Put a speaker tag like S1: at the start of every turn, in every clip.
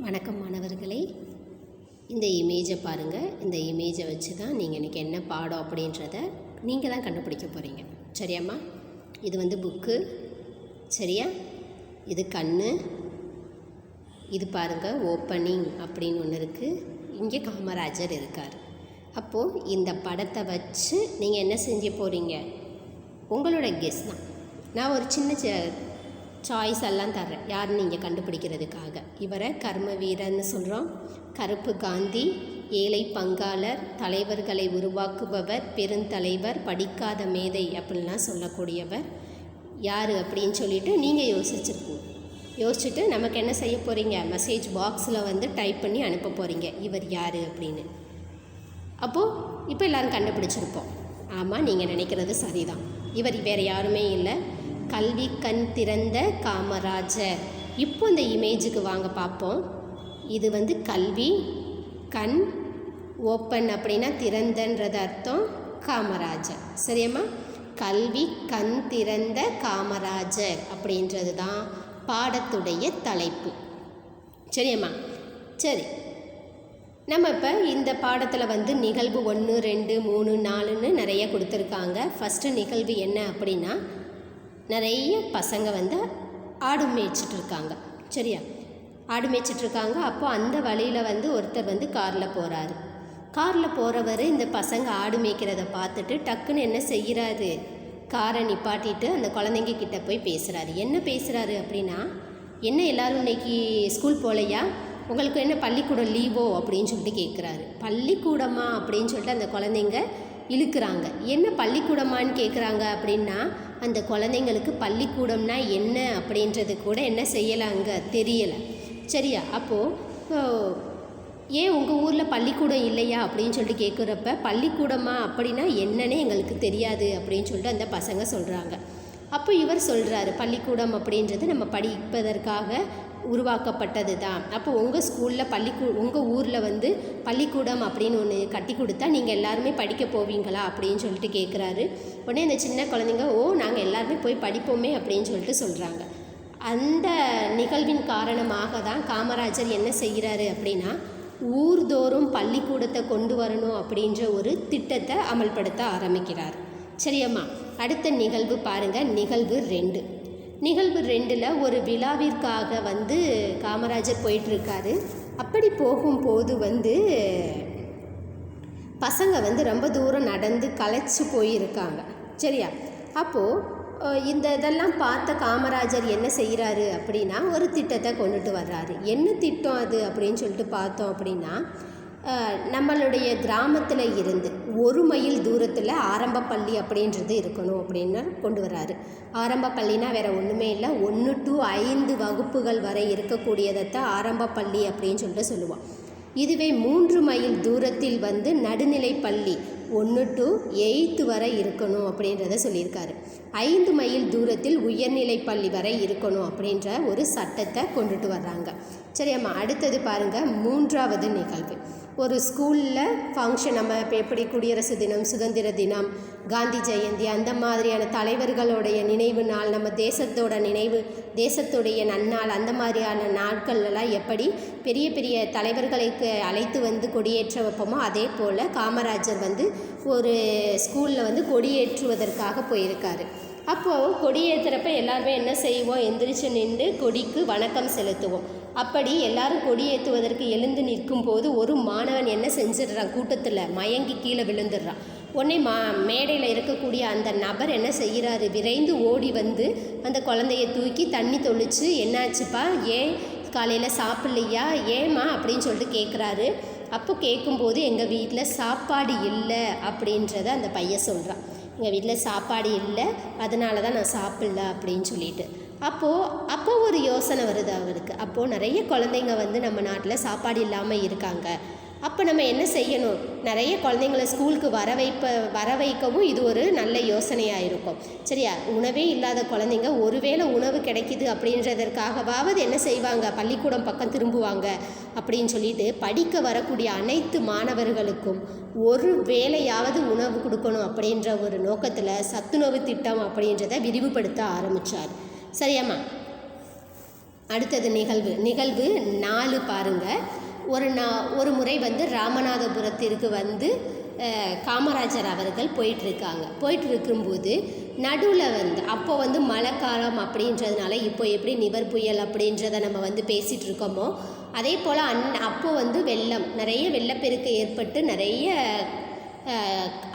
S1: வணக்கம் மாணவர்களே. இந்த இமேஜை பாருங்கள் இந்த இமேஜை வச்சு தான் நீங்கள் இன்றைக்கி என்ன பாடம் அப்படின்றத நீங்கள் தான் கண்டுபிடிக்க போகிறீங்க சரியாம்மா? இது வந்து புக்கு சரியா? இது கண் இது பாருங்கள் ஓப்பனிங் அப்படின்னு ஒன்று இருக்குது இங்கே காமராஜர் இருக்கார். அப்போது இந்த படத்தை வச்சு நீங்கள் என்ன செஞ்ச போகிறீங்க உங்களோட கெஸ் தான். நான் ஒரு சின்ன ச- சாய்ஸ் எல்லாம் தர்றேன். யாருன்னு நீங்கள் கண்டுபிடிக்கிறதுக்காக? இவரை கர்ம வீரன்னு சொல்கிறோம் கருப்பு காந்தி ஏழை பங்காளர் தலைவர்களை உருவாக்குபவர் பெருந்தலைவர் படிக்காத மேதை அப்படின்லாம் சொல்லக்கூடியவர். யார் அப்படின்னு சொல்லிட்டு நீங்கள் யோசிச்சிருக்கீங்க யோசிச்சுட்டு நமக்கு என்ன செய்ய போகிறீங்க மெசேஜ் பாக்ஸில் வந்து டைப் பண்ணி அனுப்ப போகிறீங்க இவர் யார் அப்படின்னு. அப்போது இப்போ எல்லாரும் கண்டுபிடிச்சிருப்போம். ஆமாம் நீங்கள் நினைக்கிறது சரிதான். இவர் வேறு யாருமே இல்லை. கல்வி கண் திறந்த காமராஜர். இப்போ இந்த இமேஜுக்கு வாங்க பார்ப்போம். இது வந்து கல்வி கண் ஓப்பன் அப்படின்னா திறந்தன்றது அர்த்தம் காமராஜர். சரியாம்மா? கல்வி கண் திறந்த காமராஜர் அப்படின்றது தான் பாடத்துடைய தலைப்பு. சரியாம்மா? சரி. நம்ம இப்போ இந்த பாடத்தில் வந்து நிகழ்வு ஒன்று ரெண்டு மூணு நாலுன்னு நிறைய கொடுத்துருக்காங்க. ஃபஸ்ட்டு நிகழ்வு என்ன அப்படின்னா நிறைய பசங்க வந்து ஆடு மேய்ச்சிட்டு இருக்காங்க சரியா? ஆடு மேய்ச்சிட்டு இருக்காங்க அப்போ அந்த வழியில் வந்து ஒருத்தர் வந்து காரில் போகிறாரு காரில் போகிறவர் இந்த பசங்க ஆடு மேய்க்கிறத பார்த்துட்டு டக்குன்னு என்ன செய்கிறாரு காரை நிப்பாட்டிட்டு அந்த குழந்தைங்க கிட்ட போய் பேசுகிறாரு என்ன பேசுகிறாரு அப்படின்னா என்ன எல்லாரும் இன்னைக்கு ஸ்கூல் போகலையா உங்களுக்கு என்ன பள்ளிக்கூடம் லீவோ? அப்படின்னு சொல்லிட்டு கேட்குறாரு பள்ளிக்கூடமா? அப்படின்னு சொல்லிட்டு அந்த குழந்தைங்க இழுக்கிறாங்க. என்ன பள்ளிக்கூடமான்னு கேட்குறாங்க அப்படின்னா அந்த குழந்தைங்களுக்கு பள்ளிக்கூடம்னா என்ன அப்படின்றது கூட என்ன செய்யலாங்க? தெரியலை. சரியா? அப்போது ஏன் உங்கள் ஊரில் பள்ளிக்கூடம் இல்லையா அப்படின்னு சொல்லிட்டு கேட்குறப்ப பள்ளிக்கூடமா அப்படின்னா என்னன்னே எங்களுக்கு தெரியாது அப்படின்னு சொல்லிட்டு அந்த பசங்க சொல்கிறாங்க அப்போ இவர் சொல்கிறாரு பள்ளிக்கூடம் அப்படின்றது நம்ம படிப்பதற்காக உருவாக்கப்பட்டது தான் அப்போ உங்கள் ஸ்கூலில் பள்ளிக்கூ உங்கள் ஊரில் வந்து பள்ளிக்கூடம் அப்படின்னு ஒன்று கட்டி கொடுத்தா நீங்கள் எல்லாருமே படிக்க போவீங்களா அப்படின்னு சொல்லிட்டு கேட்குறாரு உடனே இந்த சின்ன குழந்தைங்க ஓ நாங்கள் எல்லாருமே போய் படிப்போமே அப்படின்னு சொல்லிட்டு சொல்கிறாங்க அந்த நிகழ்வின் காரணமாக தான் காமராஜர் என்ன செய்கிறாரு அப்படின்னா ஊர்தோறும் பள்ளிக்கூடத்தை கொண்டு வரணும் அப்படின்ற ஒரு திட்டத்தை அமல்படுத்த ஆரம்பிக்கிறார். சரியம்மா அடுத்த நிகழ்வு பாருங்கள் நிகழ்வு ரெண்டு. நிகழ்வு ரெண்டில் ஒரு விழாவிற்காக வந்து காமராஜர் போயிட்டுருக்காரு. அப்படி போகும்போது வந்து பசங்க வந்து ரொம்ப தூரம் நடந்து களைச்சு போயிருக்காங்க. சரியா? அப்போது இந்த இதெல்லாம் பார்த்த காமராஜர் என்ன செய்கிறாரு அப்படின்னா ஒரு திட்டத்தை கொண்டுட்டு வர்றாரு. என்ன திட்டம் அது அப்படின்னு சொல்லிட்டு பார்த்தோம் அப்படின்னா நம்மளுடைய கிராமத்தில் இருந்து ஒரு மைல் தூரத்தில் ஆரம்ப பள்ளி அப்படின்றது இருக்கணும் அப்படின்னு கொண்டு வர்றாரு. ஆரம்ப பள்ளினா வேறு ஒன்றுமே இல்லை. ஒன்று டு ஐந்து வகுப்புகள் வரை இருக்கக்கூடியதைத்தான் ஆரம்ப பள்ளி அப்படின்னு சொல்லிட்டு சொல்லுவோம் இதுவே மூன்று மைல் தூரத்தில் வந்து நடுநிலை பள்ளி ஒன்று டு எயித்து வரை இருக்கணும் அப்படின்றத சொல்லியிருக்காரு. ஐந்து மைல் தூரத்தில் உயர்நிலை பள்ளி வரை இருக்கணும் அப்படின்ற ஒரு சட்டத்தை கொண்டுட்டு வர்றாங்க. அம்மா அடுத்தது பாருங்கள் மூன்றாவது நிகழ்வு. ஒரு ஸ்கூலில் ஃபங்க்ஷன் நம்ம இப்போ எப்படி குடியரசு தினம் சுதந்திர தினம் காந்தி ஜெயந்தி அந்த மாதிரியான தலைவர்களுடைய நினைவு நாள் நம்ம தேசத்தோட நினைவு தேசத்துடைய நன்னாள் அந்த மாதிரியான நாட்கள்லாம் எப்படி பெரிய பெரிய தலைவர்களுக்கு அழைத்து வந்து கொடியேற்ற வைப்போமோ அதே போல் காமராஜர் வந்து ஒரு ஸ்கூலில் வந்து கொடியேற்றுவதற்காக போயிருக்காரு. அப்போது கொடியேற்றுறப்ப எல்லாருமே என்ன செய்வோம்? எந்திரிச்சு நின்று கொடிக்கு வணக்கம் செலுத்துவோம். அப்படி எல்லாரும் கொடியேற்றுவதற்கு எழுந்து நிற்கும் போது ஒரு மாணவன் என்ன செஞ்சிடுறான்? கூட்டத்தில் மயங்கி கீழே விழுந்துடுறான். உடனே மா மேடையில் இருக்கக்கூடிய அந்த நபர் என்ன செய்கிறாரு? விரைந்து ஓடி வந்து அந்த குழந்தைய தூக்கி தண்ணி தொளிச்சு என்னாச்சுப்பா? ஏன் காலையில் சாப்பிட்லையா? ஏம்மா? அப்படின்னு சொல்லிட்டு கேட்குறாரு அப்போ கேட்கும்போது எங்கள் வீட்டில் சாப்பாடு இல்லை அப்படின்றத அந்த பையன் சொல்கிறான் எங்கள் வீட்டில் சாப்பாடு இல்லை அதனால தான் நான் சாப்பிடல அப்படின்னு சொல்லிட்டு. அப்போது அப்போ ஒரு யோசனை வருது அவருக்கு. அப்போது நிறைய குழந்தைங்க வந்து நம்ம நாட்டில் சாப்பாடு இல்லாமல் இருக்காங்க. அப்போ நம்ம என்ன செய்யணும்? நிறைய குழந்தைங்கள ஸ்கூலுக்கு வர வைப்ப வர வைக்கவும் இது ஒரு நல்ல யோசனையாக இருக்கும். சரியா? உணவே இல்லாத குழந்தைங்க ஒருவேளை உணவு கிடைக்குது அப்படின்றதற்காகவாவது என்ன செய்வாங்க? பள்ளிக்கூடம் பக்கம் திரும்புவாங்க அப்படின்னு சொல்லிட்டு படிக்க வரக்கூடிய அனைத்து மாணவர்களுக்கும் ஒரு வேலையாவது உணவு கொடுக்கணும் அப்படின்ற ஒரு நோக்கத்தில் சத்துணவு திட்டம் அப்படின்றத விரிவுபடுத்த ஆரம்பித்தார் சரியாம்மா? அடுத்தது நிகழ்வு. நிகழ்வு நாலு பாருங்கள் ஒரு நா ஒரு முறை வந்து ராமநாதபுரத்திற்கு வந்து காமராஜர் அவர்கள் போயிட்டுருக்காங்க. போயிட்டு இருக்கும்போது நடுவில் வந்து அப்போ வந்து மழைக்காலம் அப்படின்றதுனால இப்போ எப்படி நிவர் புயல் அப்படின்றத நம்ம வந்து பேசிகிட்டு இருக்கோமோ அதே போல் அந் அப்போ வந்து வெள்ளம் நிறைய வெள்ளப்பெருக்கு ஏற்பட்டு நிறைய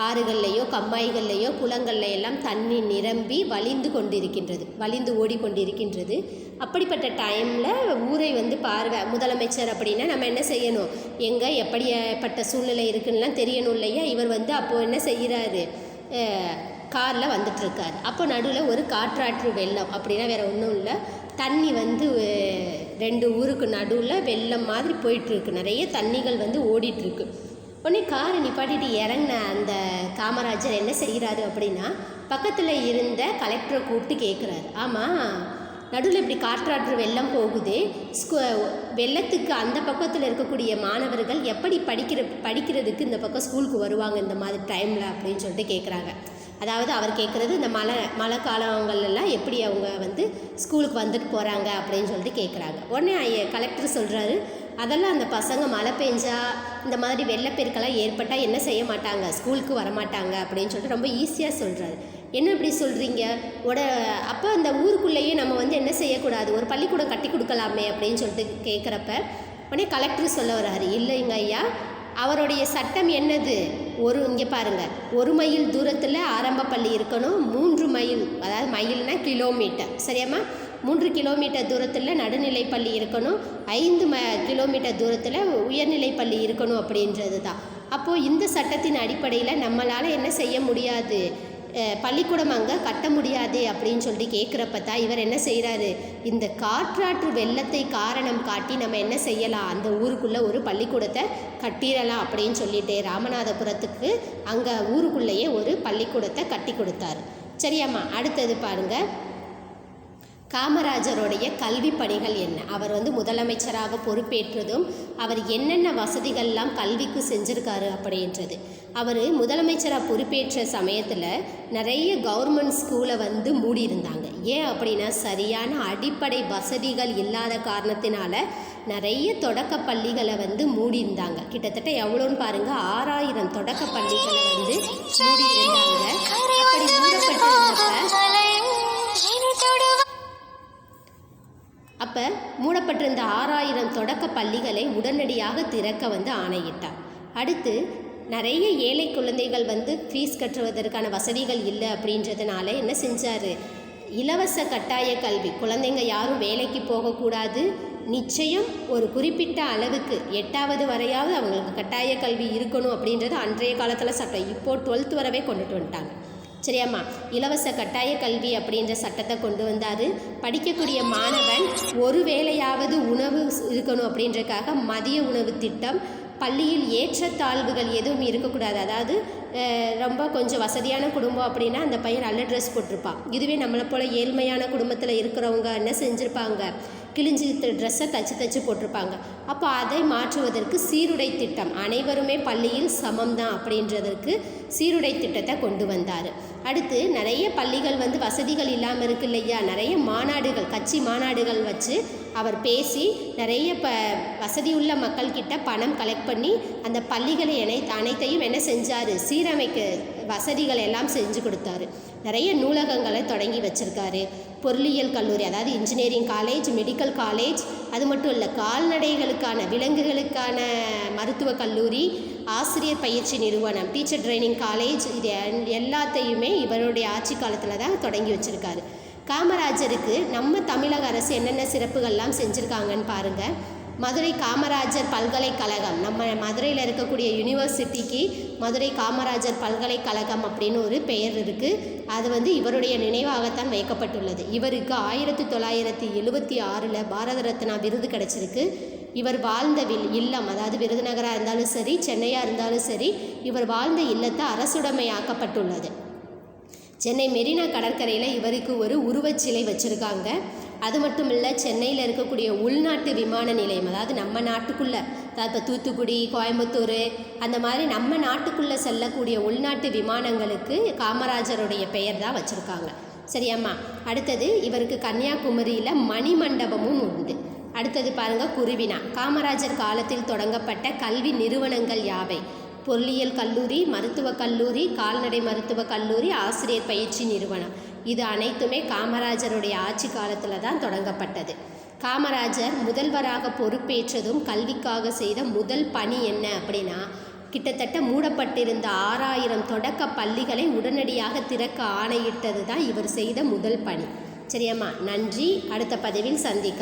S1: ஆறுகள்லையோ கம்மாய்கள்லேயோ குளங்கள்ல எல்லாம் தண்ணி நிரம்பி வழிந்து கொண்டிருக்கின்றது வழிந்து ஓடிக்கொண்டிருக்கின்றது. அப்படிப்பட்ட டைமில் ஊரை வந்து பார்வை முதலமைச்சர் அப்படின்னா நம்ம என்ன செய்யணும்? எங்கே எப்படிப்பட்ட சூழ்நிலை இருக்குன்னுலாம் தெரியணும் இல்லையா? இவர் வந்து அப்போது என்ன செய்கிறாரு? காரில் வந்துட்டுருக்காரு. அப்போ நடுவில் ஒரு காற்றாற்று வெள்ளம் அப்படின்னா வேறு ஒன்றும் இல்லை. தண்ணி வந்து ரெண்டு ஊருக்கு நடுவில் வெள்ளம் மாதிரி போயிட்டுருக்கு. நிறைய தண்ணிகள் வந்து ஓடிட்டுருக்கு. உடனே காரை நிப்பாட்டிட்டு இறங்கின அந்த காமராஜர் என்ன செய்கிறாரு அப்படின்னா பக்கத்தில் இருந்த கலெக்டரை கூப்பிட்டு கேட்குறாரு ஆமாம் நடுவில் இப்படி காற்றாற்று வெள்ளம் போகுது. ஸ்கூ வெள்ளத்துக்கு அந்த பக்கத்தில் இருக்கக்கூடிய மாணவர்கள் எப்படி படிக்கிற படிக்கிறதுக்கு இந்த பக்கம் ஸ்கூலுக்கு வருவாங்க இந்த மாதிரி டைமில் அப்படின்னு சொல்லிட்டு கேட்குறாங்க அதாவது அவர் கேட்குறது இந்த மழை மழை காலங்கள்லாம் எப்படி அவங்க வந்து ஸ்கூலுக்கு வந்துட்டு போகிறாங்க அப்படின்னு சொல்லிட்டு கேட்குறாங்க உடனே கலெக்டர் சொல்கிறாரு அதெல்லாம் அந்த பசங்க மழை பெஞ்சா இந்த மாதிரி வெள்ளப்பெருக்கெல்லாம் ஏற்பட்டால் என்ன செய்ய மாட்டாங்க? ஸ்கூலுக்கு வரமாட்டாங்க அப்படின்னு சொல்லிட்டு ரொம்ப ஈஸியாக சொல்கிறாரு என்ன இப்படி சொல்கிறீங்க உட அப்போ அந்த ஊருக்குள்ளேயே நம்ம வந்து என்ன செய்யக்கூடாது? ஒரு பள்ளிக்கூடம் கட்டி கொடுக்கலாமே அப்படின்னு சொல்லிட்டு கேட்குறப்ப உடனே கலெக்டர் சொல்ல வர்றாரு. இல்லைங்க ஐயா அவருடைய சட்டம் என்னது? ஒரு இங்கே பாருங்க. ஒரு மைல் தூரத்தில் ஆரம்ப பள்ளி இருக்கணும் மூன்று மைல் அதாவது மைல்னால் கிலோமீட்டர். சரியாம்மா? மூன்று கிலோமீட்டர் தூரத்தில் நடுநிலை பள்ளி இருக்கணும். ஐந்து ம கிலோமீட்டர் தூரத்தில் உயர்நிலை பள்ளி இருக்கணும் அப்படின்றது தான் அப்போது இந்த சட்டத்தின் அடிப்படையில் நம்மளால் என்ன செய்ய முடியாது? பள்ளிக்கூடம் அங்கே கட்ட முடியாது அப்படின்னு சொல்லிட்டு கேட்குறப்ப தான் இவர் என்ன செய்கிறாரு இந்த காற்றாற்று வெள்ளத்தை காரணம் காட்டி நம்ம என்ன செய்யலாம்? அந்த ஊருக்குள்ளே ஒரு பள்ளிக்கூடத்தை கட்டிடலாம் அப்படின்னு சொல்லிட்டு ராமநாதபுரத்துக்கு அங்கே ஊருக்குள்ளேயே ஒரு பள்ளிக்கூடத்தை கட்டி கொடுத்தாரு. சரியாம்மா அடுத்தது பாருங்கள் காமராஜருடைய கல்வி பணிகள் என்ன? அவர் வந்து முதலமைச்சராக பொறுப்பேற்றதும் அவர் என்னென்ன வசதிகள்லாம் கல்விக்கு செஞ்சுருக்காரு அப்படின்றது. அவர் முதலமைச்சராக பொறுப்பேற்ற சமயத்தில் நிறைய கவர்மெண்ட் ஸ்கூலை வந்து மூடியிருந்தாங்க. ஏன் அப்படின்னா சரியான அடிப்படை வசதிகள் இல்லாத காரணத்தினால நிறைய தொடக்க பள்ளிகளை வந்து மூடியிருந்தாங்க. கிட்டத்தட்ட எவ்வளோன்னு பாருங்கள் ஆறாயிரம் தொடக்க பள்ளிகளை வந்து மூடியிருந்தாங்க. அப்படி மூடப்பட்டிருந்தப்ப அப்போ மூடப்பட்டிருந்த ஆறாயிரம் தொடக்க பள்ளிகளை உடனடியாக திறக்க வந்து ஆணையிட்டார். அடுத்து நிறைய ஏழை குழந்தைகள் வந்து ஃபீஸ் கட்டுவதற்கான வசதிகள் இல்லை அப்படின்றதுனால என்ன செஞ்சார்? இலவச கட்டாய கல்வி குழந்தைங்க யாரும் வேலைக்கு போகக்கூடாது. நிச்சயம் ஒரு குறிப்பிட்ட அளவுக்கு எட்டாவது வரையாவது அவங்களுக்கு கட்டாய கல்வி இருக்கணும் அப்படின்றது அன்றைய காலத்தில் சட்டம். இப்போது டுவெல்த் வரவே கொண்டுட்டு வந்துட்டாங்க. சரியாம்மா இலவச கட்டாய கல்வி அப்படின்ற சட்டத்தை கொண்டு வந்தார். படிக்கக்கூடிய மாணவன் ஒரு வேளையாவது உணவு இருக்கணும் அப்படின்றக்காக மதிய உணவு திட்டம் பள்ளியில் ஏற்றத்தாழ்வுகள் எதுவும் இருக்கக்கூடாது. அதாவது ரொம்ப கொஞ்சம் வசதியான குடும்பம் அப்படின்னா அந்த பையன் நல்ல ட்ரெஸ் போட்டிருப்பான். இதுவே நம்மளை போல் ஏழ்மையான குடும்பத்தில் இருக்கிறவங்க என்ன செஞ்சுருப்பாங்க? கிழிஞ்சி ட்ரெஸ்ஸை தச்சு தச்சு போட்டிருப்பாங்க. அப்போ அதை மாற்றுவதற்கு சீருடை திட்டம் அனைவருமே பள்ளியில் சமம் தான் அப்படின்றதற்கு சீருடை திட்டத்தை கொண்டு வந்தார். அடுத்து நிறைய பள்ளிகள் வந்து வசதிகள் இல்லாமல் இருக்கு இல்லையா? நிறைய மாநாடுகள் கட்சி மாநாடுகள் வச்சு அவர் பேசி நிறைய ப வசதியுள்ள மக்கள்கிட்ட பணம் கலெக்ட் பண்ணி அந்த பள்ளிகளை என அனைத்தையும் என்ன செஞ்சார்? சீரமைக்க வசதிகள் எல்லாம் செஞ்சு கொடுத்தாரு. நிறைய நூலகங்களை தொடங்கி வச்சுருக்காரு. பொருளியல் கல்லூரி அதாவது இன்ஜினியரிங் காலேஜ் மெடிக்கல் காலேஜ் அது மட்டும் இல்லை கால்நடைகளுக்கான விலங்குகளுக்கான மருத்துவ கல்லூரி ஆசிரியர் பயிற்சி நிறுவனம் டீச்சர் ட்ரைனிங் காலேஜ் இது எல்லாத்தையுமே இவருடைய ஆட்சி காலத்தில் தான் தொடங்கி வச்சுருக்காரு. காமராஜருக்கு நம்ம தமிழக அரசு என்னென்ன சிறப்புகள்லாம் செஞ்சுருக்காங்கன்னு பாருங்கள் மதுரை காமராஜர் பல்கலைக்கழகம் நம்ம மதுரையில் இருக்கக்கூடிய யூனிவர்சிட்டிக்கு மதுரை காமராஜர் பல்கலைக்கழகம் அப்படின்னு ஒரு பெயர் இருக்குது அது வந்து இவருடைய நினைவாகத்தான் வைக்கப்பட்டுள்ளது. இவருக்கு ஆயிரத்தி தொள்ளாயிரத்தி எழுபத்தி ஆறில் பாரத ரத்னா விருது கிடச்சிருக்கு. இவர் வாழ்ந்த வில் இல்லம் அதாவது விருதுநகராக இருந்தாலும் சரி சென்னையாக இருந்தாலும் சரி இவர் வாழ்ந்த இல்லத்தை அரசுடைமையாக்கப்பட்டுள்ளது. சென்னை மெரினா கடற்கரையில் இவருக்கு ஒரு உருவச்சிலை வச்சுருக்காங்க. அது மட்டும் இல்லை சென்னையில் இருக்கக்கூடிய உள்நாட்டு விமான நிலையம் அதாவது நம்ம நாட்டுக்குள்ளே அதாவது இப்போ தூத்துக்குடி கோயம்புத்தூர் அந்த மாதிரி நம்ம நாட்டுக்குள்ளே செல்லக்கூடிய உள்நாட்டு விமானங்களுக்கு காமராஜருடைய பெயர் தான் வச்சுருக்காங்க. சரியாம்மா? அடுத்தது இவருக்கு கன்னியாகுமரியில் மணிமண்டபமும் உண்டு. அடுத்தது பாருங்கள் குருவினா. காமராஜர் காலத்தில் தொடங்கப்பட்ட கல்வி நிறுவனங்கள் யாவை? பொருளியல் கல்லூரி மருத்துவக் கல்லூரி கால்நடை மருத்துவக் கல்லூரி ஆசிரியர் பயிற்சி நிறுவனம். இது அனைத்துமே காமராஜருடைய ஆட்சி காலத்தில் தான் தொடங்கப்பட்டது. காமராஜர் முதல்வராக பொறுப்பேற்றதும் கல்விக்காக செய்த முதல் பணி என்ன அப்படின்னா கிட்டத்தட்ட மூடப்பட்டிருந்த ஆறாயிரம் தொடக்க பள்ளிகளை உடனடியாக திறக்க ஆணையிட்டது தான் இவர் செய்த முதல் பணி. சரியாம்மா? நன்றி. அடுத்த பதிவில் சந்திக்க